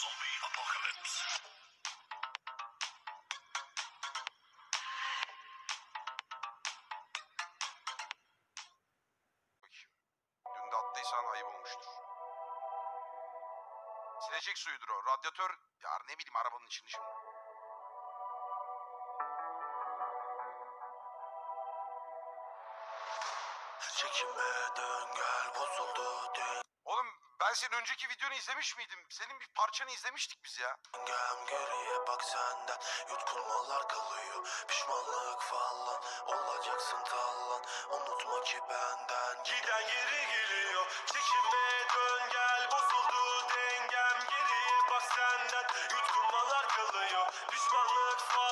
Zombie apocalypse. Dün de attıysan ayıp olmuştur. Silecek suyudur o. Radyatör ya ne bileyim arabanın içini şimdi. Çekinmeden gel bozuldu Oğlum ben senin önceki videonu izlemiş miydim? Senin bir parçanı izlemiştik biz ya. dengem geriye bak senden. Yutkunmalar kalıyor. Pişmanlık falan. Olacaksın tallan. Unutma ki benden. Giden geri geliyor. Çekinme dön. Gel. Bozuldu dengem. Geriye bak senden. Yutkunmalar kalıyor. Pişmanlık falan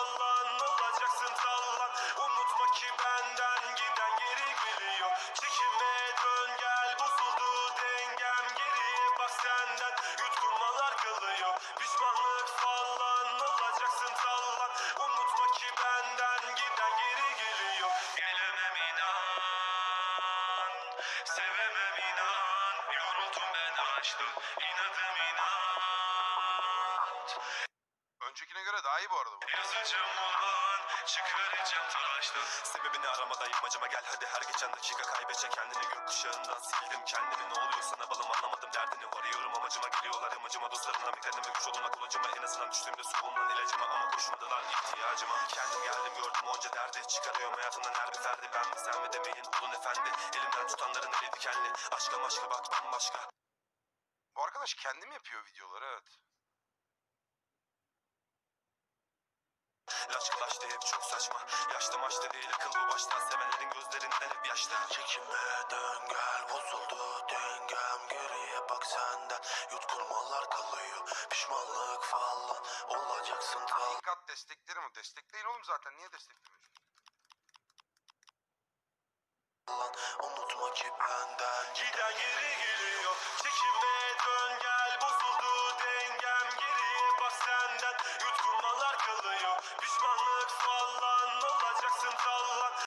senden Yutkunmalar kalıyor pişmanlık falan Olacaksın tallan unutma ki benden Giden geri geliyor. Gelemem inan Sevemem inan. Yoruldum ben açtım inadım inat Öncekine göre daha iyi bu arada bu. Yazacağım ulan çıkaracağım tıraşlı Sebebini aramadan yapmacama gel. Hadi her geçen dakika kaybedecek kendini gökkuşağından sildim kendimi ne oluyor sana balım? Anlamadım derdini. Varıyorum amacıma geliyorlar amacıma dostlarımla bekleneme güç olana kulacıma en azından düştüğümde bulunan ilacıma. Ama koşmadılar ihtiyacıma. Kendim geldim gördüm onca derdi. Çıkarıyorum hayatımdan her bir ferdi. Ben mi sen mi demeyin olun efendi. Elimden tutanların eli dikenli. Aşka maşka bak bambaşka Bu arkadaş kendi mi yapıyor videoları? Evet. Laç kılaçtı hep çok saçma Yaşta maçta değil akıl bu baştan Sevenlerin gözlerinden hep yaşta Çekinmeden gel bozuldu dengem Geriye bak senden Yutkunmalar kalıyor Pişmanlık falan Olacaksın tal Dikkat destekleri mi? Destekleyin oğlum zaten. Niye desteklemiyorsun? lan Unutma ki benden Giden geri geliyor Çekinme dön yıkılıyor Pişmanlık falan olacaksın tallan